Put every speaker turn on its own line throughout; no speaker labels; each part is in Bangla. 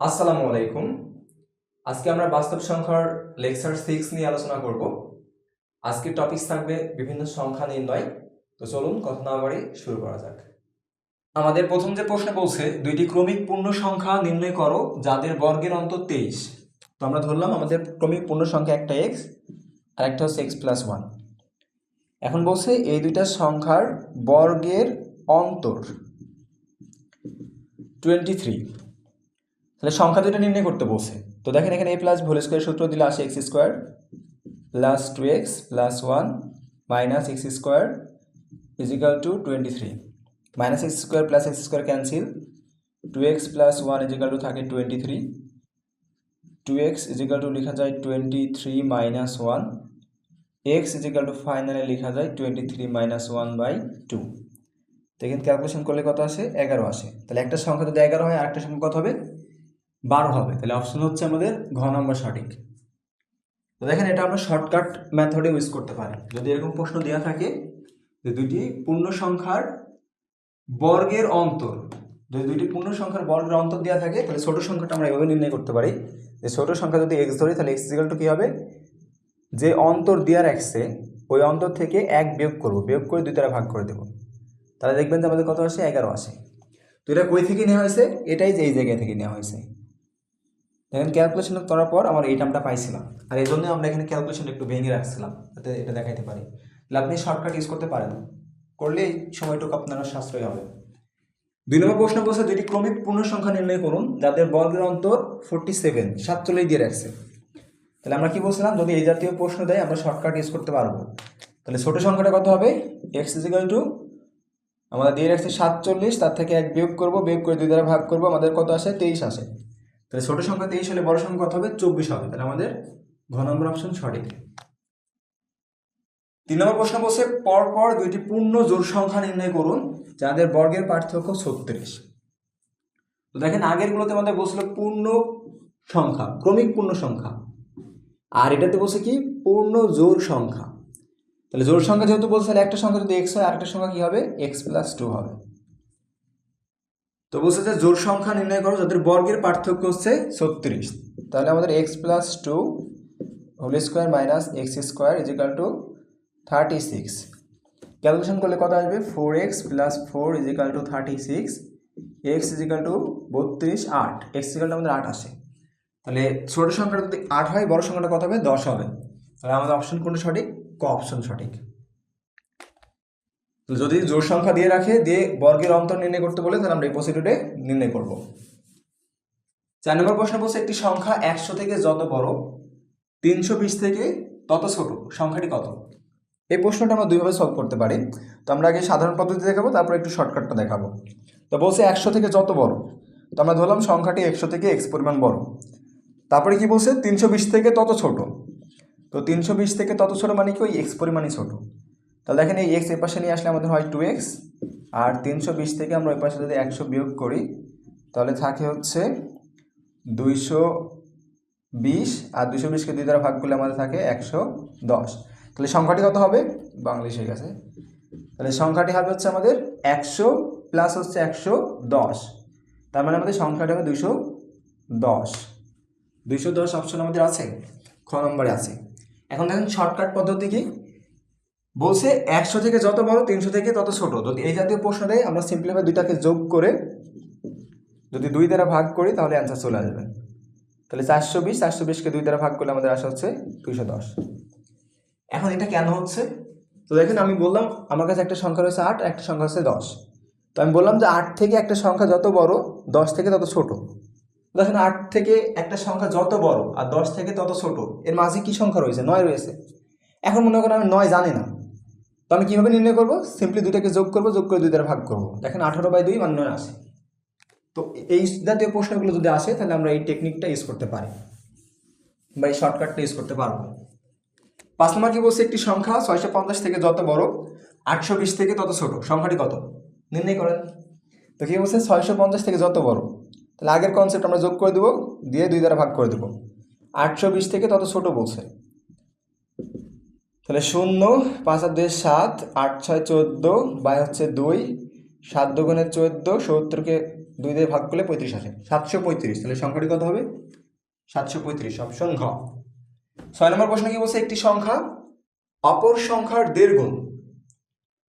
আসসালামু আলাইকুম। আজকে আমরা বাস্তব সংখ্যার লেকচার সিক্স নিয়ে আলোচনা করব। আজকের টপিক থাকবে বিভিন্ন সংখ্যা নির্ণয়। তো চলুন কথা না বাড়ি শুরু করা যাক। আমাদের প্রথম যে প্রশ্ন বলছে, দুইটি ক্রমিক পূর্ণ সংখ্যা নির্ণয় করো যাদের বর্গের অন্তর তেইশ। তো আমরা ধরলাম আমাদের ক্রমিক পূর্ণ সংখ্যা একটা এক্স আর একটা হচ্ছে এক্স প্লাস ওয়ান এখন বলছে, এই দুইটা সংখ্যার বর্গের অন্তর টোয়েন্টি থ্রি তাহলে সংখ্যা দুটো নির্ণয় করতে বলছে। তো দেখেন এখানে এ প্লাস হোল স্কোয়ার সূত্র দিলে আসে X square plus two X plus one minus X square equal to twenty three minus X square plus X square cancel two X plus one equal to থাকে twenty three two X equal to লেখা যায় twenty three minus one X equal to ফাইনালে লেখা যায় twenty three minus one by two তো এখানে ক্যালকুলেশন করলে কত আসে? এগারো আসে। তাহলে একটা সংখ্যা যদি এগারো হয়, আরেকটা সংখ্যা কত হবে? বারো হবে। তাহলে অপশন হচ্ছে আমাদের ঘ নম্বর সঠিক। তো দেখেন এটা আমরা শর্টকাট মেথডে ইউজ করতে পারি। যদি এরকম প্রশ্ন দেওয়া থাকে যে দুইটি পূর্ণ সংখ্যার বর্গের অন্তর, যদি দুইটি পূর্ণ সংখ্যার বর্গের অন্তর দেওয়া থাকে, তাহলে ছোট সংখ্যাটা আমরা এভাবে নির্ণয় করতে পারি। যে ছোট সংখ্যা যদি এক্স ধরি, তাহলে এক্স ইজিক্যাল টু কী হবে? যে অন্তর দেওয়া রাখছে ওই অন্তর থেকে এক বিয়োগ করব। বিয়োগ করে দুই দ্বারা ভাগ করে দেবো। তাহলে দেখবেন যে আমাদের কত আসে? এগারো আসে। তো এটা কই থেকে নেওয়া হয়েছে? এটাই যে এই জায়গা থেকে নেওয়া হয়েছে। দেখেন ক্যালকুলেশন করার পর আমার এই টার্মটা পাইছিলাম। আর এই জন্য আমরা এখানে ক্যালকুলেশন একটু ভেঙে রাখছিলাম, যাতে এটা দেখাইতে পারি। তাহলে আপনি শর্টকাট ইউজ করতে পারেন। করলে এই সময়টুকু আপনার সাশ্রয় হবে। দুই নম্বর প্রশ্ন বলছে দুইটি ক্রমিক পূর্ণ সংখ্যা নির্ণয় করুন, যাদের বর্গের অন্তর ফোরটি সেভেন সাতচল্লিশ দিয়ে রাখছে। তাহলে আমরা কি বলছিলাম, যদি এই জাতীয় প্রশ্ন দেয়, আমরা শর্টকাট ইউজ করতে পারব। তাহলে ছোট সংখ্যাটা কত হবে? এক্স ইজিক্যাল টু আমাদের দিয়ে রাখছে সাতচল্লিশ, তার থেকে এক বিয়োগ করব, বিয়োগ করে দুই দ্বারা ভাগ করব, আমাদের কত আসে? তেইশ আসে। তাহলে ছোট সংখ্যা তেইশ হলে বড় সংখ্যা কত হবে? চব্বিশ হবে। তাহলে আমাদের ঘ নম্বর অপশন সঠিক। তিন নম্বর প্রশ্ন বলছে, পরপর দুইটি পূর্ণ জোড় সংখ্যা নির্ণয় করুন, যাদের বর্গের পার্থক্য ছত্রিশ। তো দেখেন আগের গুলোতে আমাদের বলছিল পূর্ণ সংখ্যা, ক্রমিক পূর্ণ সংখ্যা। আর এটাতে বলছে কি? পূর্ণ জোর সংখ্যা। তাহলে জোর সংখ্যা যেহেতু বলছে একটা সংখ্যা যদি এক্স হয়, আরেকটা সংখ্যা কি হবে? এক্স প্লাস টু হবে। তো বলছে যে জোড় সংখ্যা নির্ণয় করো, যাদের বর্গের পার্থক্য হচ্ছে ছত্রিশ। তাহলে আমাদের X plus two whole square minus X square equal to thirty six calculation করলে কত আসবে? Four X plus four equal to thirty six X equal to বত্রিশ, আট। এক্স ইজিক্যাল টু আমাদের আট আসে। তাহলে ছোট সংখ্যাটা যদি আট হয়, বড় সংখ্যাটা কত হবে? দশ হবে। তাহলে আমাদের অপশন কোনটা সঠিক? ক অপশন সঠিক। তো যদি জোর সংখ্যা দিয়ে রাখে, দিয়ে বর্গের অন্তর নির্ণয় করতে বলে, তাহলে আমরা এই নির্ণয় করব। চার নম্বর প্রশ্ন বলছে, একটি সংখ্যা একশো থেকে যত বড়, তিনশো বিশ থেকে তত ছোট, সংখ্যাটি কত? এই প্রশ্নটা আমরা দুইভাবে সলভ করতে পারি। তো আমরা আগে সাধারণ পদ্ধতি দেখাবো, তারপর একটু শর্টকাটটা দেখাবো। তো বলছে একশো থেকে যত বড়, তো আমরা ধরলাম সংখ্যাটি একশো থেকে এক্স পরিমাণ বড়। তারপরে কি বলছে? তিনশো বিশ থেকে তত ছোট। তো তিনশো বিশ থেকে তত ছোট মানে কি? ওই এক্স পরিমাণই ছোট। তাহলে দেখেন এই এক্স এ পাশে নিয়ে আসলে আমাদের হয় টু এক্স আর তিনশো বিশ থেকে আমরা ওই পাশে যদি একশো বিয়োগ করি, তাহলে থাকে হচ্ছে দুইশো বিশ, আর দুইশো বিশকে দুই দ্বারা ভাগ করলে আমাদের থাকে একশো দশ। তাহলে সংখ্যাটি কত হবে? বাংলিশ হয়ে গেছে। তাহলে সংখ্যাটি হবে হচ্ছে আমাদের একশো প্লাস হচ্ছে একশো দশ। তার মানে আমাদের সংখ্যাটি হবে দুইশো দশ। দুইশো দশ অপশন আমাদের আছে, খ নম্বরে আছে। এখন দেখেন শর্টকাট পদ্ধতি কি? বলছে একশো থেকে যত বড়, তিনশো থেকে তত ছোট। যদি এই জাতীয় প্রশ্ন দেয় আমরা সিম্পলিভাবে দুইটাকে যোগ করে যদি দুই দ্বারা ভাগ করি, তাহলে অ্যান্সার চলে আসবে। তাহলে চারশো বিশ, চারশো বিশকে দুই দ্বারা ভাগ করলে আমাদের আসা হচ্ছে দুইশো দশ। এখন এটা কেন হচ্ছে? তো দেখেন, আমি বললাম আমার কাছে একটা সংখ্যা রয়েছে আট, একটা সংখ্যা হচ্ছে দশ। তো আমি বললাম যে আট থেকে একটা সংখ্যা যত বড়, দশ থেকে তত ছোট। দেখেন, আট থেকে একটা সংখ্যা যত বড় আর দশ থেকে তত ছোট, এর মাঝে কি সংখ্যা রয়েছে? নয় রয়েছে। এখন মনে করেন আমি নয় জানি না। তো আমি কীভাবে নির্ণয় করব? সিম্পলি দুইটাকে যোগ করব, যোগ করে দুই দ্বারা ভাগ করব। দেখেন আঠারো বাই দুই মানে নয় আসে তো এই জাতীয় প্রশ্নগুলো যদি আসে, তাহলে আমরা এই টেকনিকটা ইউজ করতে পারি। বা এই শর্টকাটটা ইউজ করতে পারব। পাঁচ নম্বর কি বলছে? একটি সংখ্যা ছয়শো পঞ্চাশ থেকে যত বড়, আটশো বিশ থেকে তত ছোট। সংখ্যাটি কত? নির্ণয় করেন। তো কি বলছে? ছয়শো পঞ্চাশ থেকে যত বড়। তাহলে আগের কনসেপ্ট আমরা যোগ করে দেবো, দিয়ে দুই দ্বারা ভাগ করে দেবো। আটশো বিশ থেকে তত ছোট বলছে। তাহলে শূন্য, পাঁচ আর দুই সাত, আট, ছয়, চোদ্দ, বাই হচ্ছে দুই, সাত দুগুণে চোদ্দ, সত্তরকে দুই দিয়ে ভাগ করলে পঁয়ত্রিশ আসে। সাতশো পঁয়ত্রিশ, তাহলে সংখ্যাটি কত হবে? সাতশো পঁয়ত্রিশ অপশন ঘ। ছয় নম্বর প্রশ্ন কি বলছে একটি সংখ্যা? অপর সংখ্যার দেড় গুণ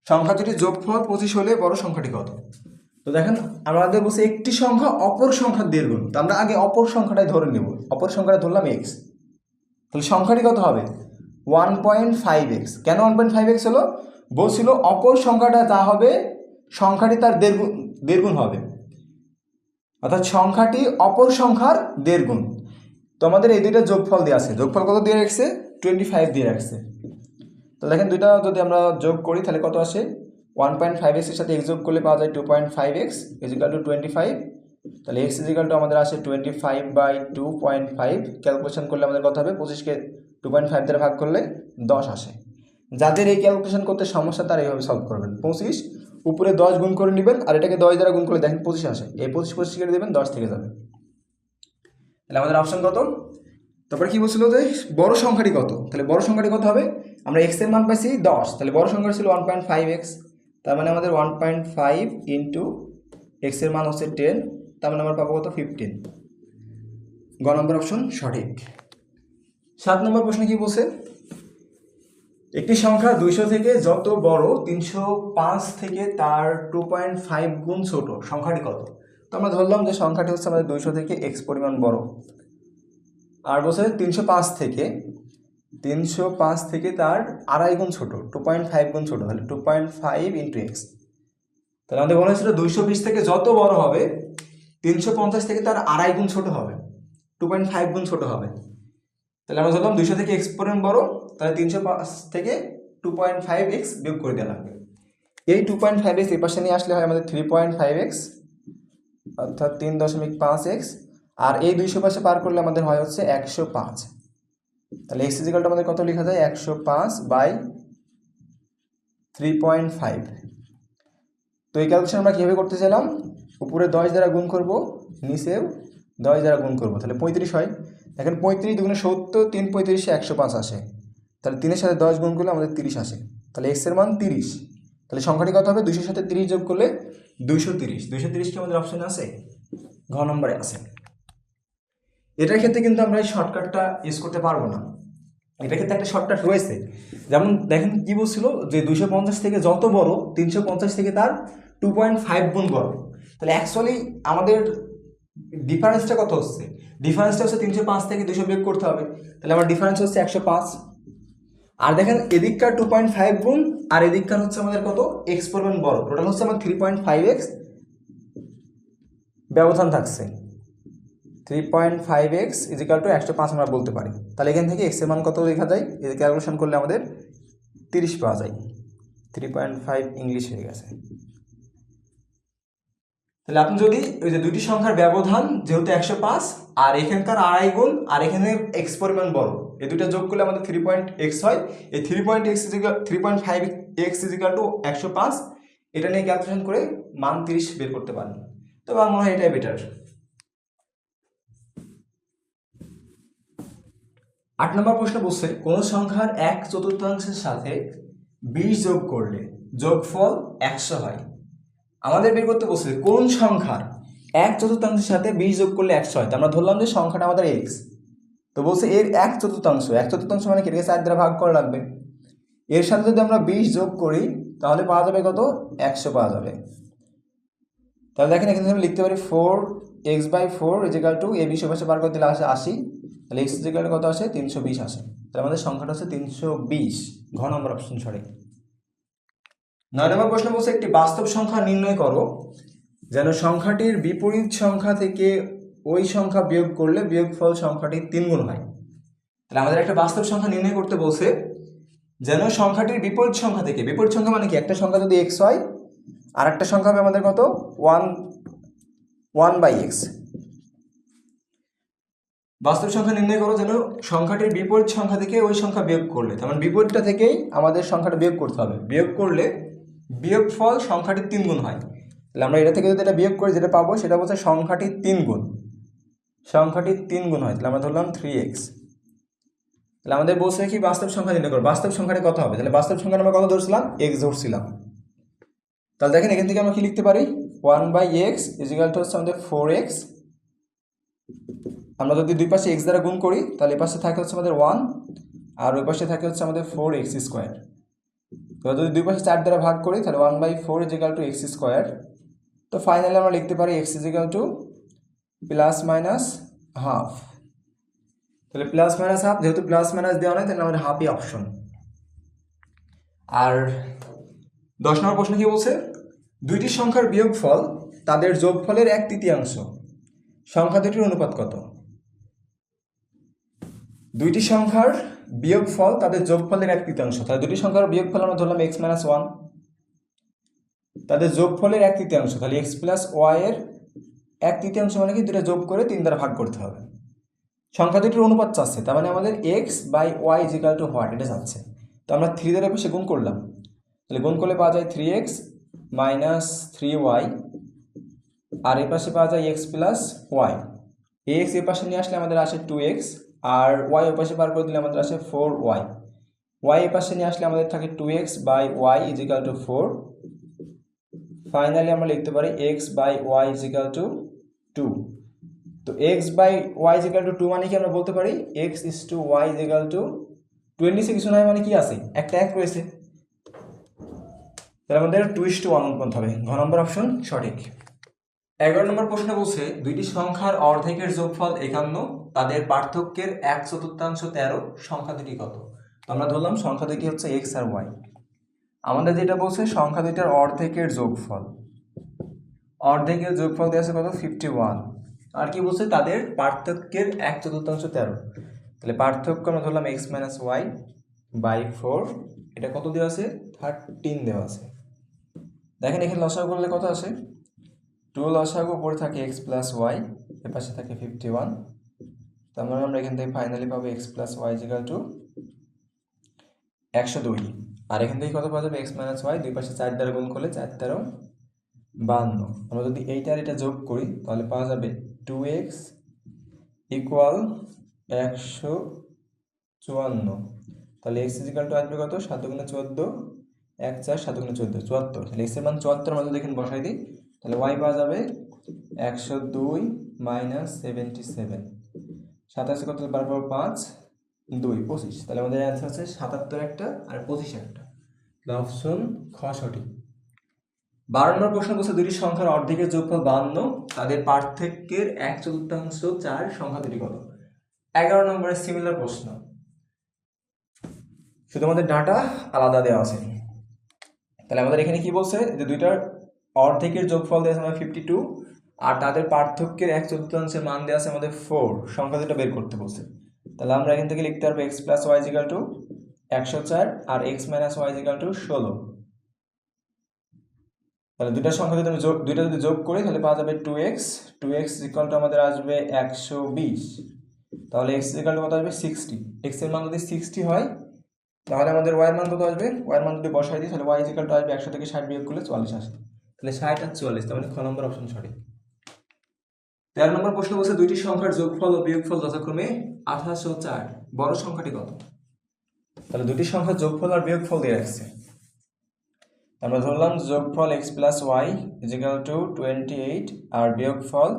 সংখ্যা দুটি যোগফল পঁচিশ হলে বড় সংখ্যাটি কত? তো দেখেন, আমাদের বলছে একটি সংখ্যা অপর সংখ্যার দেড় গুণ তো আমরা আগে অপর সংখ্যাটাই ধরে নেব। অপর সংখ্যাটা ধরলাম এক্স তাহলে সংখ্যাটি কত হবে? One point five X. কেন ওয়ান পয়েন্ট ফাইভ এক্স হলো? বলছিল অপর সংখ্যাটা যা হবে, সংখ্যাটি তার দেড়গুণ দেড়গুণ হবে। অর্থাৎ সংখ্যাটি অপর সংখ্যার দেড়গুণ। তো আমাদের এই দুইটা যোগফল দিয়ে আছে। যোগফল কত দিয়ে রাখছে? টোয়েন্টি ফাইভ দিয়ে রাখছে। তো দেখেন দুইটা যদি আমরা যোগ করি, তাহলে কত আসে? ওয়ান পয়েন্ট ফাইভ এক্সের সাথে এক্স যোগ করলে পাওয়া যায় two point five X equal to twenty five তাহলে এক্স ইজিক্যাল টু আমাদের আসে twenty five by two point five calculation করলে আমাদের কত হবে? পঁচিশকে টু পয়েন্ট ফাইভ দ্বারা ভাগ করলে দশ আসে। যাদের এই ক্যালকুলেশন করতে সমস্যা, তারা এইভাবে সলভ করবেন। পঁচিশ, উপরে দশ গুণ করে নেবেন, আর এটাকে দশ দ্বারা গুণ করে দেখেন পঁচিশ আসে। এই পঁচিশ পঁচিশ কেটে দেবেন, দশ থেকে যাবে। তাহলে আমাদের অপশন কত? তারপরে কি বলছিল যে, বড় সংখ্যাটি কত? তাহলে বড় সংখ্যাটি কত হবে? আমরা এক্সের মান পাইছি দশ। তাহলে বড় সংখ্যা ছিল ওয়ান পয়েন্ট ফাইভ এক্স তার মানে আমাদের ওয়ান পয়েন্ট ফাইভ ইন্টু এক্সের মান হচ্ছে টেন তার মানে আমরা পাবো কত? ফিফটিন গ নম্বর অপশন সঠিক। সাত নম্বর প্রশ্ন কি বলছে? একটি সংখ্যা দুইশো থেকে যত বড়, তিনশো পাঁচ থেকে তার টু পয়েন্ট ফাইভ গুণ ছোট। সংখ্যাটি কত? তো আমরা ধরলাম যে সংখ্যাটি হচ্ছে আমাদের দুইশো থেকে এক্স পরিমাণ বড়। আর বলছে তিনশো পাঁচ থেকে, তিনশো পাঁচ থেকে তার আড়াই গুণ ছোট টু পয়েন্ট ফাইভ গুণ ছোট, তাহলে two point five into X তাহলে আমাদের বলা হয়েছিল দুইশো বিশ থেকে যত বড় হবে, তিনশো পঞ্চাশ থেকে তার আড়াই গুণ ছোট হবে টু পয়েন্ট ফাইভ গুণ ছোট হবে। তাহলে আমরা ধরলাম দুইশো থেকে এক্স পরিমাণ বড়, তাহলে তিনশো পাঁচ থেকে টু পয়েন্ট ফাইভ এক্স বিয়োগ করে দেওয়া লাগবে। এই টু পয়েন্ট ফাইভ এক্স এই পাশে নিয়ে আসলে হয় আমাদের থ্রি পয়েন্ট ফাইভ এক্স অর্থাৎ তিন দশমিক পাঁচ এক্স আর এই দুইশো পাশে পার করলে আমাদের হয় হচ্ছে একশো পাঁচ। তাহলে এক্স ইজিকালটা আমাদের কত লেখা যায়? একশো পাঁচ বাই থ্রি পয়েন্ট ফাইভ তো এই ক্যালকুলেশন আমরা কীভাবে করতে চাইলাম? উপরে দশ দ্বারা গুণ করব, নিচেও দশ দ্বারা গুণ করব, তাহলে পঁয়ত্রিশ হয়। এখন পঁয়ত্রিশ দুগুণে সত্তর, তিন পঁয়ত্রিশে একশো পাঁচ আসে। তাহলে তিনের সাথে দশ গুণ করলে আমাদের তিরিশ আসে। তাহলে এক্সের মান তিরিশ। তাহলে সংখ্যাটি কত হবে? দুইশোর সাথে তিরিশ যোগ করলে দুইশো তিরিশ। দুইশো তিরিশ কি আমাদের অপশানে আছে? ঘ নম্বরে আছে। এটার ক্ষেত্রে কিন্তু আমরা এই শর্টকাটটা ইউজ করতে পারব না। এটার ক্ষেত্রে একটা শর্টকাট রয়েছে। যেমন দেখেন কি বলছিল? যে দুশো পঞ্চাশ থেকে যত বড়, তিনশো পঞ্চাশ থেকে তার টু পয়েন্ট ফাইভ গুণ বড়। তাহলে অ্যাকচুয়ালি আমাদের ডিফারেন্সটা কত হচ্ছে? ডিফারেন্সটা হচ্ছে তিনশো পাঁচ থেকে দুশো বিয়োগ করতে হবে। তাহলে আমার ডিফারেন্স হচ্ছে একশো পাঁচ। আর দেখেন, এদিককার টু পয়েন্ট ফাইভ গুণ, আর এদিককার হচ্ছে আমাদের কত? এক্স পরিমাণ বড়। টোটাল হচ্ছে আমার থ্রি পয়েন্ট ফাইভ এক্স ব্যবধান থাকছে। Three point five X equal to একশো পাঁচ আমরা বলতে পারি। তাহলে এখান থেকে এক্সের মান কত লেখা যায়? এই ক্যালকুলেশন করলে আমাদের তিরিশ পাওয়া যায়। থ্রি পয়েন্ট ফাইভ ইংলিশ হয়ে গেছে। তাহলে আপনি যদি ওই যে দুটি সংখ্যার ব্যবধান যেহেতু একশো পাঁচ, আর এখানকার আড়াই গুণ, আর এখানে এক্স পরিমাণ বড়, এই দুটো যোগ করলে আমাদের থ্রি পয়েন্ট এক্স হয়। এই three point X equal three point five X equal to একশো পাঁচ, এটা নিয়ে ক্যালকুলেশন করে মান তিরিশ বের করতে পারেন। তবে আমার মনে হয় এটাই বেটার আট নম্বর প্রশ্ন বলছে, কোন সংখ্যার এক চতুর্থাংশের সাথে বিশ যোগ করলে যোগফল একশো হয়? আমাদের বের করতে বলছে কোন সংখ্যার এক চতুর্থাংশের সাথে বিশ যোগ করলে একশো হয় তো আমরা ধরলাম যে সংখ্যাটা আমাদের এক্স তো বলছে এর এক চতুর্থাংশ এক চতুর্থাংশ মানে কি? এটাকে চার দ্বারা ভাগ করা লাগবে। এর সাথে যদি আমরা বিশ যোগ করি, তাহলে পাওয়া যাবে কত? একশো পাওয়া যাবে। তাহলে দেখেন এখানে আমি লিখতে পারি four X by four equal to এ বিশ পাশে পার করে দিলে আসে আশি। তাহলে এক্স ইজিক্যাল কত আসে? তিনশো বিশ আসে। তাহলে আমাদের সংখ্যাটা হচ্ছে তিনশো বিশ। ঘ নম্বর অপশন সঠিক নয় নম্বর প্রশ্ন বলছে, একটি বাস্তব সংখ্যা নির্ণয় করো। যেন সংখ্যাটির বিপরীত সংখ্যা থেকে ওই সংখ্যা বিয়োগ করলে বিয়োগফল সংখ্যাটি তিন গুণ হয়। তাহলে আমাদের একটা বাস্তব সংখ্যা নির্ণয় করতে বলছে, যেন সংখ্যাটির বিপরীত সংখ্যা থেকে, বিপরীত সংখ্যা মানে কি? একটা সংখ্যা যদি এক্স হয় আর একটা সংখ্যা হবে আমাদের কত? One one by X. বাস্তব সংখ্যা নির্ণয় করো, যেন সংখ্যাটির বিপরীত সংখ্যা থেকে ওই সংখ্যা বিয়োগ করলে, তার মানে বিপরীতটা থেকেই আমাদের সংখ্যাটা বিয়োগ করতে হবে। বিয়োগ করলে বিয়োগফল সংখ্যাটির তিন গুণ হয়। তাহলে আমরা এটা থেকে যদি এটা বিয়োগ করে, যেটা পাবো, সেটা বলছে সংখ্যাটির তিন গুণ। সংখ্যাটির তিন গুণ হয়, তাহলে আমরা ধরলাম থ্রি এক্স তাহলে আমাদের বলছে কি বাস্তব সংখ্যা নির্ণয় করো বাস্তব সংখ্যাটা কত হবে? তাহলে বাস্তব সংখ্যাটা আমরা কত ধরছিলাম? এক্স ধরছিলাম। তাহলে দেখেন, এখান থেকে আমরা কি লিখতে পারি? One by X equal to হচ্ছে আমাদের ফোর এক্স আমরা যদি দুই পাশে এক্স দ্বারা গুণ করি, তাহলে এ পাশে থাকে হচ্ছে আমাদের ওয়ান আর ওই পাশে থাকে হচ্ছে আমাদের ফোর এক্স স্কোয়ার তো যদি দুই পাশে চার দ্বারা ভাগ করি, তাহলে one by four equal to X square তো ফাইনালি আমরা লিখতে পারি X equal to plus minus half তাহলে প্লাস মাইনাস হাফ যেহেতু প্লাস মাইনাস দেওয়া নয় তাহলে আমাদের হাফই অপশন আর দশ নম্বর প্রশ্ন কি বলছে? দুইটি সংখ্যার বিয়োগফল তাদের যোগফলের এক তৃতীয়াংশ। সংখ্যা দুটির অনুপাত কত? দুইটি সংখ্যার বিয়োগফল তাদের যোগফলের এক তৃতীয়াংশ। তাহলে দুটি সংখ্যার বিয়োগফল আমরা ধরলাম এক্স মাইনাস ওয়ান তাদের যোগফলের এক তৃতীয়াংশ, তাহলে এক্স প্লাস ওয়াই এর এক তৃতীয়াংশ মানে কি? দুটো যোগ করে তিন দ্বারা ভাগ করতে হবে। সংখ্যা দুটির অনুপাত চাচ্ছে, তার মানে আমাদের X by Y equal to what এটা চাচ্ছে। তো আমরা থ্রি দ্বারা পাশে গুণ করলাম। তাহলে গুণ করলে পাওয়া যায় three X minus three Y আর এ পাশে পাওয়া যায় এক্স প্লাস ওয়াই এক্স এ পাশে নিয়ে আসলে আমাদের আসে টু এক্স আর ওয়াই ও পাশে বার করে দিলে আমাদের আসে ফোর ওয়াই ওয়াই এ পাশে নিয়ে আসলে আমাদের থাকে two X by Y equal to four finally আমরা লিখতে পারি X by Y equal to two তো X by Y equal to two মানে কি আমরা বলতে পারি? X is to Y equal to twenty six নয় মানে কি আছে? একটা এক রয়েছে। তাহলে আমাদের টু ইস টু ওয়ান অনুপাত হবে। ঘ নম্বর অপশন সঠিক। এগারো নম্বর প্রশ্ন বলছে, দুইটি সংখ্যার অর্ধেকের যোগফল একান্ন তাদের পার্থক্যের এক চতুর্থাংশ তেরো, সংখ্যা দুটি কত? তো আমরা ধরলাম সংখ্যা দুটি হচ্ছে এক্স আর ওয়াই আমাদের যেটা বলছে, সংখ্যা দুইটার অর্ধেকের যোগফল। অর্ধেকের যোগফল দেওয়া আছে কত? ফিফটি ওয়ান আর কি বলছে? তাদের পার্থক্যের এক চতুর্থাংশ তেরো। তাহলে পার্থক্য আমরা ধরলাম X minus Y by four এটা কত দেওয়া আছে? থার্টিন দেওয়া আছে। দেখেন, এখানে লসাগু করলে কত আসে? টু লসাগু পরে থাকে এক্স প্লাস ওয়াই এর পাশে থাকে ফিফটি ওয়ান তার মানে আমরা এখান থেকে ফাইনালি পাবো X plus Y equal to একশো দুই। আর এখান থেকে কত পাওয়া যাবে? এক্স মাইনাস ওয়াই দুই পাশে চার দ্বারা গুণ করলে চার তেরো বান্ন আমরা যদি এইটা আর এটা যোগ করি, তাহলে পাওয়া যাবে টু এক্স ইকুয়াল একশো চুয়ান্ন। তাহলে এক্স ইজিক্যাল টু আসবে কত? সাত গুণে চোদ্দ, এক চার, সাত গুণে চোদ্দ, চুয়াত্তর। তাহলে এক্সের মান চুয়াত্তর মধ্যে দেখেন বসাই দিই, তাহলে ওয়াই পাওয়া যাবে একশো দুই মাইনাস সেভেন্টি সেভেন সাতাশে কত? বারবার পাঁচ, দুই, পঁচিশ। তাহলে আমাদের অ্যান্সার হচ্ছে সাতাত্তর একটা আর পঁচিশ একটা। অপশন খ সঠিক। বারো নম্বর প্রশ্ন বলছে দুটি সংখ্যার অর্ধেকের যোগফল বান্ন। তাদের পার্থক্যের এক চতুর্থাংশ চার সংখ্যা দুটি কত? এগারো নম্বরের সিমিলার প্রশ্ন। শুধু আমাদের ডাটা আলাদা দেওয়া আছে। তাহলে আমাদের এখানে কি বলছে? যে দুইটার অর্ধেকের যোগফল দেওয়া আছে আমাদের ফিফটি টু আর তাদের পার্থক্যের এক চতুর্থাংশের মান দেওয়া আছে আমাদের ফোর সংখ্যা দুটো বের করতে বলছে। তাহলে আমরা এখান থেকে লিখতে পারব X plus Y equal to একশো চার আর X minus Y equal to ষোলো। তাহলে দুইটা সংখ্যা যদি আমি যোগ দুইটা যদি যোগ করি, তাহলে পাওয়া যাবে two x two x equal to আমাদের আসবে একশো বিশ। তাহলে এক্স ইকাল টু কত আসবে? সিক্সটি এক্সের মান যদি সিক্সটি হয়, তাহলে আমাদের ওয়াইয়ের মান কত আসবে? ওয়াইয়ের মান যদি বসাই দিই, তাহলে ওয়াই ইকাল টু আসবে একশো থেকে ষাট বিয়োগ করলে চুয়াল্লিশ আসে। তাহলে ষাট আর চুয়াল্লিশ তার মানে খ নম্বর অপশন সঠিক। তেরো নম্বর প্রশ্ন বলছে, দুইটি সংখ্যার যোগফল ও বিয়োগফল যথাক্রমে আঠাশ ও চার। বড় সংখ্যাটি কত? তাহলে দুটি সংখ্যার যোগফল আর বিয়োগফল দিয়ে রাখছে। আমরা ধরলাম যোগফল x plus y equal to twenty eight আর বিয়োগফল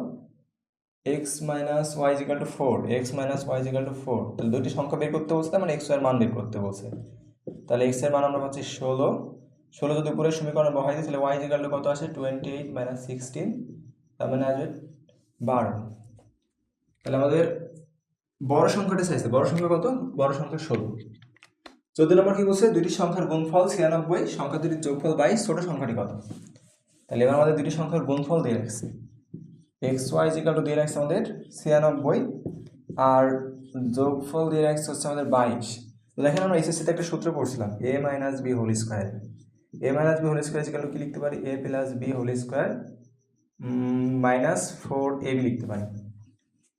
x minus y equal to four x minus y equal to four তাহলে দুটি সংখ্যা বের করতে বলছে মানে এক্সের মান বের করতে বলছে। তাহলে এক্সের মান আমরা পাচ্ছি ষোলো। ষোলো যদি উপরের সমীকরণে বহাই দিই, তাহলে ওয়াই ইজিক্যাল টু কত আসে? টোয়েন্টি এইট মাইনাস সিক্সটিন তার মানে আসবে বারো। তাহলে আমাদের বড় সংখ্যাটা চাইছে বড় সংখ্যা কত? বড় সংখ্যা ষোলো। চোদ্দ নম্বর কি বলছে? দুটি সংখ্যার গুণফল ছিয়ানব্বই সংখ্যা দুটির যোগফল বাইশ, ছোট সংখ্যাটি কত? তাহলে এবার আমাদের দুটি সংখ্যার গুণফল দিয়ে রাখছে। এক্স ওয়াই জিকাল টু দিয়ে রাখছে আমাদের ছিয়ানব্বই, আর যোগফল দিয়ে রাখছে হচ্ছে আমাদের বাইশ। তো দেখেন আমরা এসএসসিতে একটা সূত্র পড়ছিলাম a minus b whole square a minus b whole square equal কি লিখতে পারি? A plus b whole square minus four a b লিখতে পারি।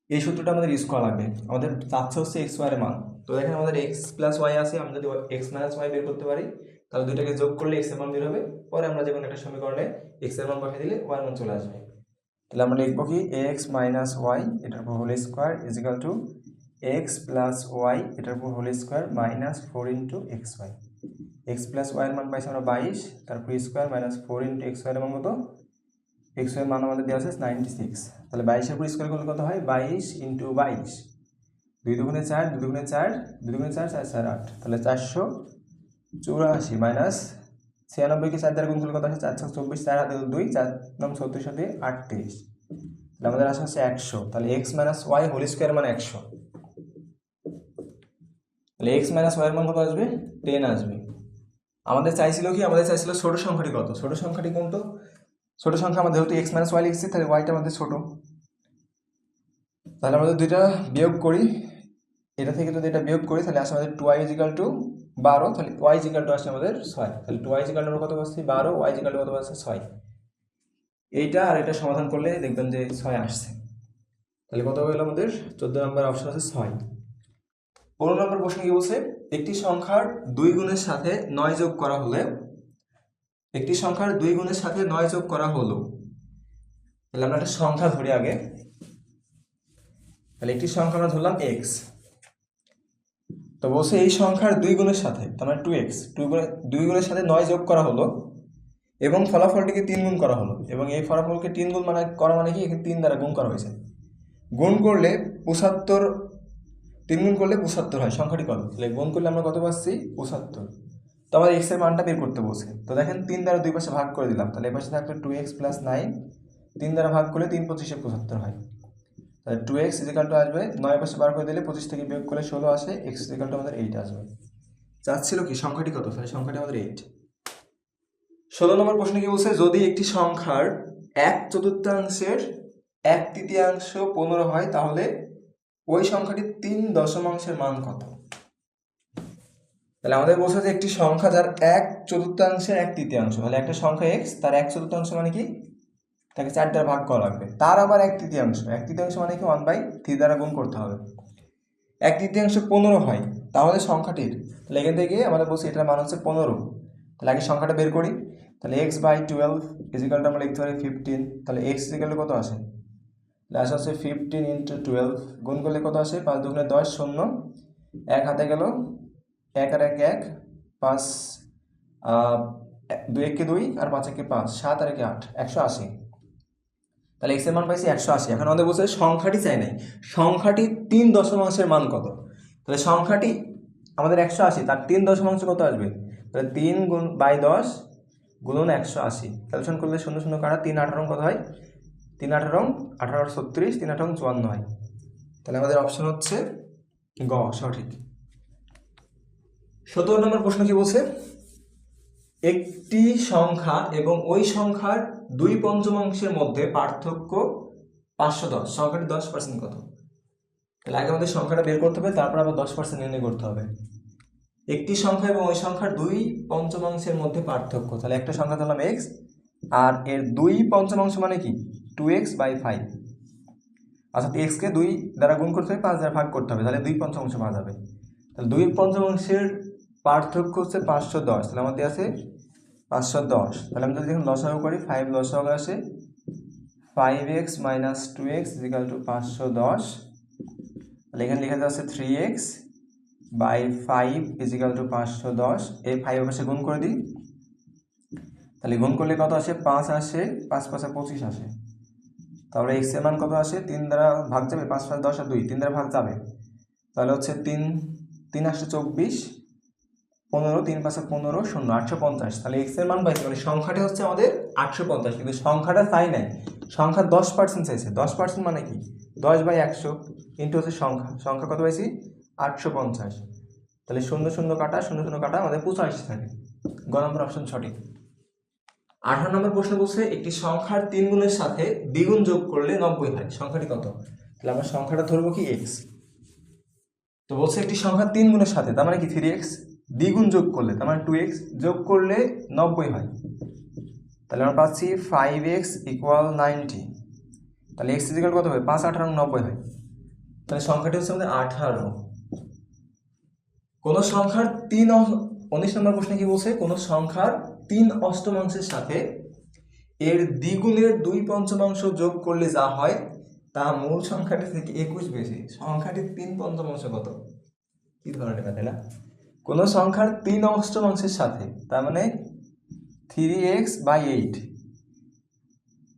এই সূত্রটা আমাদের ইউজ করা লাগবে। আমাদের চাচ্ছে হচ্ছে এক্স ওয়াই এর মান। তো দেখেন আমাদের এক্স প্লাস ওয়াই আছে, আমরা যদি এক্স মাইনাস ওয়াই বের করতে পারি, তাহলে দুইটাকে যোগ করলে এক্সের মান বের হবে। পরে আমরা যে কোনো একটা সমীকরণে এক্সের মান বসিয়ে দিলে ওয়াই মান চলে আসবে। তাহলে আমরা লিখব কি এক্স মাইনাস ওয়াই এটার উপর whole square equal to x plus y এটার উপর whole square minus four into x y x plus y এর মান পাইছি আমরা বাইশ, তারপর square minus four into x y এর মান কত? এক্সের মান আমাদের দেওয়া আছে নাইনটি সিক্স তাহলে বাইশের উপর স্কোয়ার করলে কত হয়? বাইশ ইন্টু বাইশ। দুই দুগুণে চার, দুই দুগুণে চার, দুই দুগুণে চার চার চার, আট। তাহলে চারশো চুরাশি মাইনাস ছিয়ানব্বইকে চার দ্বারা গুণ করলে কত আসে চারশো চব্বিশ, চার হাতে দুই, চার নাম ছত্রিশ হাতে আটত্রিশ। তাহলে আমাদের আসা হচ্ছে একশো। তাহলে x minus y whole square মানে একশো। তাহলে এক্স মাইনাস ওয়াইয়ের মান কত আসবে? টেন আসবে। আমাদের চাইছিল কি? আমাদের চাইছিল ছোট সংখ্যাটি কত? ছোট সংখ্যাটি কোনটো? ছোট সংখ্যা আমাদের যেহেতু এক্স মাইনাস ওয়াই লিখছি, তাহলে ওয়াইটা আমাদের ছোট। তাহলে আমাদের দুইটা বিয়োগ করি, এটা থেকে যদি এটা বিয়োগ করি, তাহলে আসে আমাদের টু ওয়াই ইজিক্যাল টু বারো, তাহলে ওয়াই ইজিক্যাল টু আসছে আমাদের ছয়। তাহলে টু ওয়াই ইজিক্যাল টু কত পাচ্ছি? বারো ওয়াই ইজিক্যাল টু কত পাচ্ছে? ছয়। এইটা আর এটা সমাধান করলে দেখবেন যে ছয় আসছে। তাহলে কত হলো আমাদের? চোদ্দ নম্বর অপশন আছে ছয়। পনেরো নম্বর প্রশ্ন কি বলছে? একটি সংখ্যার দুই গুণের সাথে নয় যোগ করা হলে একটি সংখ্যার দুই গুণের সাথে নয় যোগ করা হলো। তাহলে আমরা একটা সংখ্যা ধরি আগে। তাহলে একটি সংখ্যা আমরা ধরলাম এক্স তো বলছে এই সংখ্যার দুই গুণের সাথে, তার মানে টু এক্স টু গুণে, দুই গুণের সাথে নয় যোগ করা হলো এবং ফলাফলটিকে তিন গুণ করা হলো এবং এই ফলাফলকে তিন গুণ মানে করা মানে কি? তিন দ্বারা গুণ করা হয়েছে। গুণ করলে পঁচাত্তর, তিন গুণ করলে পঁচাত্তর হয়, সংখ্যাটি কত? তাহলে গুণ করলে আমরা কত পাচ্ছি? পঁচাত্তর। তো আমাদের এক্সের মানটা বের করতে বলছে। তো দেখেন তিন দ্বারা দুই পাশে ভাগ করে দিলাম। তাহলে এ পাশে থাকলে টু এক্স প্লাস নাইন তিন দ্বারা ভাগ করলে তিন পঁচিশে পঁচাত্তর হয়। তাহলে টু এক্স ইজিকাল আসবে। নয় পাশে বার করে দিলে পঁচিশ থেকে বিয়োগ করলে ষোলো আসে। এক্স ইজিকাল আমাদের এইট আসবে। চাচ্ছিল কি? সংখ্যাটি কত? তাহলে সংখ্যাটি আমাদের এইট ষোলো নম্বর প্রশ্ন কি বলছে? যদি একটি সংখ্যার এক চতুর্থাংশের এক তৃতীয়াংশ পনেরো হয়, তাহলে ওই সংখ্যাটির তিন দশমাংশের মান কত? তাহলে আমাদের বলছে যে একটি সংখ্যা যার এক চতুর্থাংশের এক তৃতীয়াংশ, তাহলে একটা সংখ্যা এক্স তার এক চতুর্থাংশ মানে কি? তাকে চার দ্বারা ভাগ করা লাগবে। তার আবার এক তৃতীয়াংশ এক তৃতীয়াংশ মানে কি? ওয়ান বাই থ্রি দ্বারা গুণ করতে হবে। এক তৃতীয়াংশ পনেরো হয় তাহলে সংখ্যাটির। তাহলে এখান থেকে আমাদের বলছি এটার মান হচ্ছে পনেরো। তাহলে আগে সংখ্যাটা বের করি। তাহলে এক্স বাই টুয়েলভ ইজিক্যালটা আমরা লিখতে পারি ফিফটিন তাহলে এক্স ইজিক্যাল কত আসে? তাহলে আসে হচ্ছে ফিফটিন ইন্টু টুয়েলভ গুণ করলে কত আসে? পাঁচ দুগুণে দশ, শূন্য। এক হাতে গেল এক আর এক এক, পাঁচ দুই একে দুই আর পাঁচ একে পাঁচ, সাত আর একে আট, একশো আশি। তাহলে এক্সের মান পাইছি একশো আশি। এখন আমাদের বলছে সংখ্যাটি চাই নাই। সংখ্যাটি তিন দশমাংশের মান কত? তাহলে সংখ্যাটি আমাদের একশো আশি, তার তিন দশমাংশ কত আসবে? তাহলে তিন গুণ বাই দশ গুণন একশো আশি। ক্যালকুলেশন করলে শূন্য শূন্য কাটা তিন আঠারো কত হয়? তিন আঠারো আঠারো ছত্রিশ, তিন আঠারো চুয়ান্ন হয়। তাহলে আমাদের অপশন হচ্ছে গ, সঠিক। সতেরো নম্বর প্রশ্ন কি বলছে? একটি সংখ্যা এবং ওই সংখ্যার দুই পঞ্চমাংশের মধ্যে পার্থক্য পাঁচশো দশ। সংখ্যাটি দশ পার্সেন্ট কত? তাহলে আগে আমাদের সংখ্যাটা বের করতে হবে, তারপর আবার দশ পার্সেন্ট নির্ণয় করতে হবে। একটি সংখ্যা এবং ওই সংখ্যার দুই পঞ্চমাংশের মধ্যে পার্থক্য। তাহলে একটা সংখ্যা ধরলাম এক্স আর এর দুই পঞ্চমাংশ মানে কি? টু এক্স বাই ফাইভ অর্থাৎ এক্সকে দুই দ্বারা গুণ করতে হবে, পাঁচ দ্বারা ভাগ করতে হবে, তাহলে দুই পঞ্চমাংশ পাওয়া যাবে। তাহলে দুই পঞ্চমাংশের পার্থক্য হচ্ছে পাঁচশো দশ। তাহলে আমাদের আছে পাঁচশো দশ। তাহলে আমি যদি এখন লসাগু করি ফাইভ লসাগু আসে five x minus two x equal to পাঁচশো দশ। তাহলে এখানে লেখা যাচ্ছে three x by five equal to পাঁচশো দশ। এই ফাইভ পাশে গুণ করে দিই। তাহলে গুণ করলে কত আসে? পাঁচ আসে, পাঁচ পাঁচে পঁচিশ আসে। তাহলে এক্সের মান কত আসে? তিন দ্বারা ভাগ যাবে পাঁচ পাঁচ দশ আর দুই। তিন দ্বারা ভাগ যাবে। তাহলে হচ্ছে তিন তিন আসে চব্বিশ। পনেরো, তিন পাঁচে পনেরো, শূন্য, আটশো পঞ্চাশ। তাহলে এক্সের মান পাইছে মানে সংখ্যাটা হচ্ছে আমাদের আটশো পঞ্চাশ, কিন্তু সংখ্যাটা তাই নাই। সংখ্যা দশ পার্সেন্ট চাইছে। দশ পার্সেন্ট মানে কি? দশ বাই একশো ইন্টু হচ্ছে সংখ্যা। সংখ্যা কত পাইছি? আটশো পঞ্চাশ। তাহলে শূন্য শূন্য কাটা, শূন্য শূন্য কাটা আমাদের পঁচাশি থাকে। গ নম্বর অপশন সঠিক। আঠারো নম্বর প্রশ্ন বলছে, একটি সংখ্যার তিন গুণের সাথে দ্বিগুণ যোগ করলে নব্বই হয়। সংখ্যাটি কত? তাহলে আমরা সংখ্যাটা ধরবো কি? এক্স তো বলছে একটি সংখ্যা তিন গুণের সাথে, তার মানে কি? থ্রি এক্স দ্বিগুণ যোগ করলে, তার মানে টু এক্স যোগ করলে নব্বই হয়। তাহলে আমরা পাচ্ছি ফাইভ এক্স ইকুয়াল নাইনটি তাহলে এক্স ইজিক্যাল কত হবে? পাঁচ, আঠারো, নব্বই হয়। তাহলে সংখ্যাটি হচ্ছে আমাদের আঠারো। কোনো সংখ্যার তিন উনিশ নম্বর প্রশ্নে কি বলছে? কোনো সংখ্যার তিন অষ্টমাংশের সাথে এর দ্বিগুণের দুই পঞ্চমাংশ যোগ করলে যা হয়, তা মূল সংখ্যাটি থেকে একুশ বেশি। সংখ্যাটির তিন পঞ্চমাংশ কত? কি ধরনের না? কোন সংখ্যার তিন অষ্টমাংশের সাথে, তার মানে থ্রি এক্স বাই এইট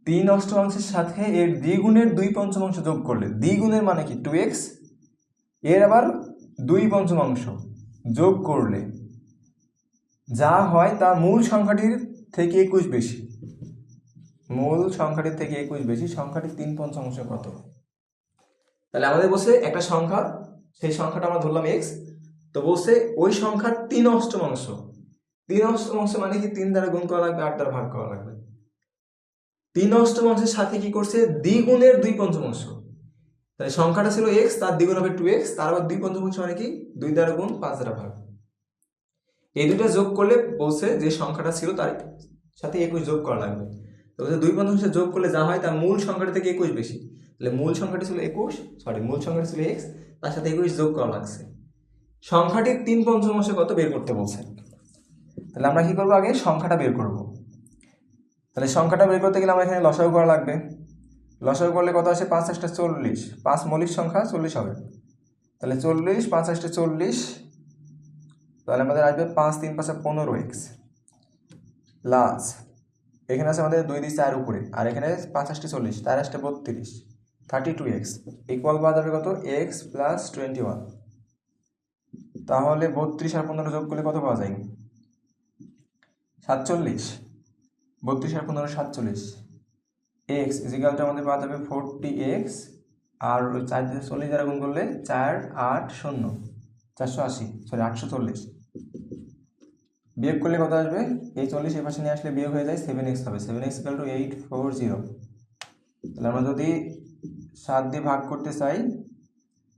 তিন অষ্টমাংশের সাথে এর দ্বিগুণের দুই পঞ্চমাংশ যোগ করলে, দ্বিগুণের মানে কি? টু এক্সের আবার দুই পঞ্চমাংশ যোগ করলে, যা হয় তা মূল সংখ্যাটির থেকে একুশ বেশি। মূল সংখ্যাটির থেকে একুশ বেশি, সংখ্যাটির তিন পঞ্চমাংশ কত? তাহলে আমাদের বসে একটা সংখ্যা, সেই সংখ্যাটা আমরা ধরলাম এক্স তো বসে ওই সংখ্যার তিন অষ্টমাংশ তিন অষ্টমাংশ মানে কি? তিন দ্বারা গুণ করা লাগবে, আট দ্বারা ভাগ করা লাগবে। তিন অষ্টমাংশের সাথে কি করছে? দ্বিগুণের দুই পঞ্চমাংশ তাহলে সংখ্যাটা ছিল এক্স তার দ্বিগুণ হবে টু এক্স তার আবার দুই পঞ্চমাংশ মানে কি? দুই দ্বারা গুণ পাঁচ দ্বারা ভাগ। এই দুইটা যোগ করলে বলছে যে সংখ্যাটা ছিল তার সাথে একুশ যোগ করা লাগবে। তো বলছে দুই পঞ্চমাংশ যোগ করলে যা হয়, তার মূল সংখ্যাটা থেকে একুশ বেশি। তাহলে মূল সংখ্যাটি ছিল একুশ সরি মূল সংখ্যাটি ছিল এক্স তার সাথে একুশ যোগ করা লাগছে। সংখ্যাটির তিন পঞ্চমাংশ কত বের করতে বলছে? তাহলে আমরা কি করব আগে? সংখ্যাটা বের করব। তাহলে সংখ্যাটা বের করতে গেলে আমরা এখানে লসাগু করা লাগবে। লসাগু করলে কত আসে? পাঁচ একটা চল্লিশ। পাঁচ মৌলিক সংখ্যা চল্লিশ হবে। তাহলে চল্লিশ, পাঁচ একটা চল্লিশ। তাহলে আমাদের আসবে পাঁচ তিন পাঁচে পনেরো এক্স। প্লাস, এখানে আছে আমাদের দুই দিক চার উপরে। আর এখানে পাঁচ আসতে চল্লিশ, চার আসতে বত্রিশ। Thirty two x. ইকুয়াল পাওয়া যাবে কত? X plus twenty one. তাহলে বত্রিশ আর পনেরো যোগ করলে কত পাওয়া যায়? সাতচল্লিশ। বত্রিশ আর পনেরো, সাতচল্লিশ। এক্স ইজিক্যালটা আমাদের পাওয়া যাবে ফোরটি এক্স আর ওই চার দিয়ে চল্লিশ দ্বারা গুণ করলে চার, আট, শূন্য। চারশো আশি সরি আটশো চল্লিশ। বিয়োগ করলে কত আসবে? এই চল্লিশ এই পাশে নিয়ে আসলে বিয়োগ হয়ে যায় সেভেন এক্স হবে। Seven x equal to eight four zero তাহলে আমরা যদি সাত দিয়ে ভাগ করতে চাই,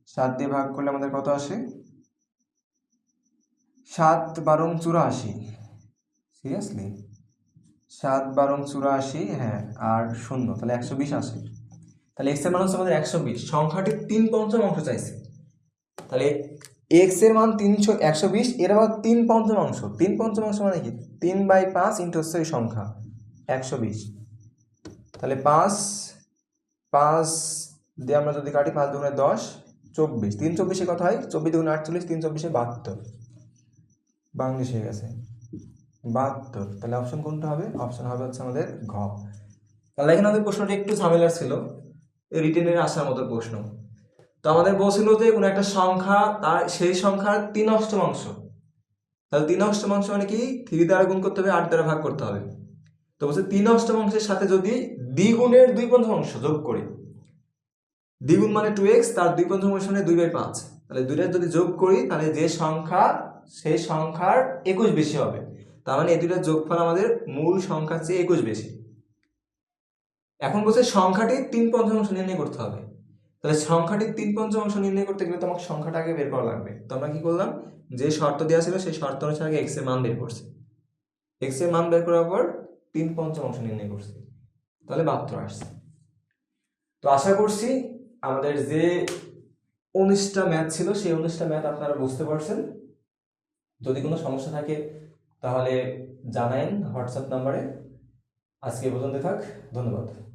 সাত দিয়ে ভাগ করলে আমাদের কত আসে? সাত বারং চুরাশি। সিরিয়াসলি সাত বারং চুরাশি হ্যাঁ আর শূন্য, তাহলে একশো বিশ আসে। তাহলে এক্সের মান হচ্ছে আমাদের একশো বিশ। সংখ্যাটির তিন পঞ্চম অংশ চাইছে। তাহলে এক্সের মান তিনশো, একশো বিশ, এর আবার তিন পঞ্চম অংশ। তিন পঞ্চম অংশ মানে কি? তিন বাই পাঁচ ইন্টু হচ্ছে ওই সংখ্যা, একশো বিশ। তাহলে পাঁচ পাঁচ দিয়ে আমরা যদি কাটি পাঁচ দুগুণে দশ, চব্বিশ। তিন চব্বিশে কত হয়? চব্বিশ দুগুণে আটচল্লিশ, তিন চব্বিশে বাহাত্তর। বাংলিশ হয়ে গেছে। বাহাত্তর। তাহলে অপশন কোনটা হবে? অপশন হবে হচ্ছে আমাদের ঘ। তাহলে এখানে আমাদের প্রশ্নটি একটু ঝামেলার ছিল। রিটেনের আসার মতো প্রশ্ন। তো আমাদের বলছিল যে কোনো একটা সংখ্যা, তার সেই সংখ্যার তিন অষ্টমাংশ তাহলে তিন অষ্টমাংশ মানে কি? থ্রি দ্বারা গুণ করতে হবে, আট দ্বারা ভাগ করতে হবে। তো বলছে তিন অষ্টমাংশের সাথে যদি দ্বিগুণের দুই পঞ্চমাংশ যোগ করি, দ্বিগুণ মানে টু এক্স তার দুই পঞ্চমাংশ মানে দুই বাই পাঁচ। তাহলে দুইটা যদি যোগ করি, তাহলে যে সংখ্যা সেই সংখ্যার একুশ বেশি হবে। তার মানে এই দুইটার যোগফল আমাদের মূল সংখ্যার চেয়ে একুশ বেশি। এখন বলছে সংখ্যাটি তিন পঞ্চমাংশ নির্ণয় করতে হবে। তাহলে সংখ্যাটির তিন পঞ্চমাংশ নির্ণয় করতে গেলে তোমাকে সংখ্যাটা আগে বের করা লাগবে। তো আমরা কি করলাম? যে শর্ত দেওয়া ছিল সেই শর্ত অনুসারে আগে এক্সের মান বের করছি। এক্সের মান বের করার পর তিন পঞ্চমাংশ নির্ণয় করছি। তাহলে বাহাত্তর আসছে। তো আশা করছি আমাদের যে উনিশটা ম্যাথ ছিল, সেই উনিশটা ম্যাথ আপনারা বুঝতে পারছেন। যদি কোনো সমস্যা থাকে তাহলে জানাইন হোয়াটসঅ্যাপ নাম্বারে। আজকে পর্যন্ত থাক। ধন্যবাদ।